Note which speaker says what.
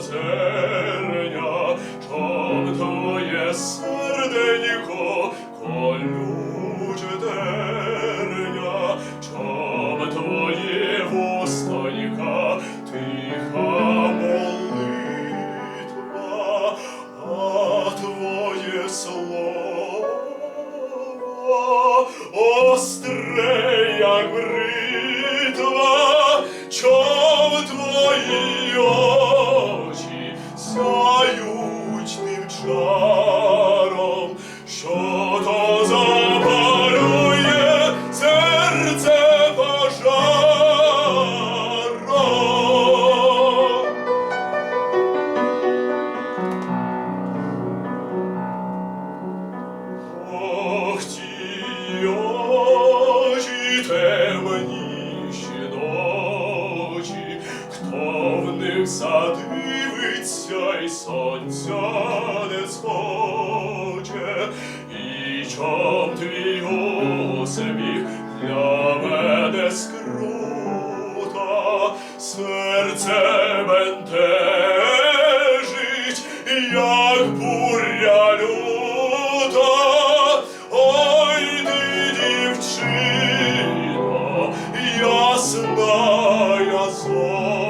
Speaker 1: озерня, чом твоє серденько колюче терня, чом твоє вустонька тиха молитва, твоє слово як бритва, чом Ohio. задивиться і сонця не схоче, і чом твій усміх для мене скрута, серце бентежить, як буря люта, ой ти, дівчино, ясна я зо.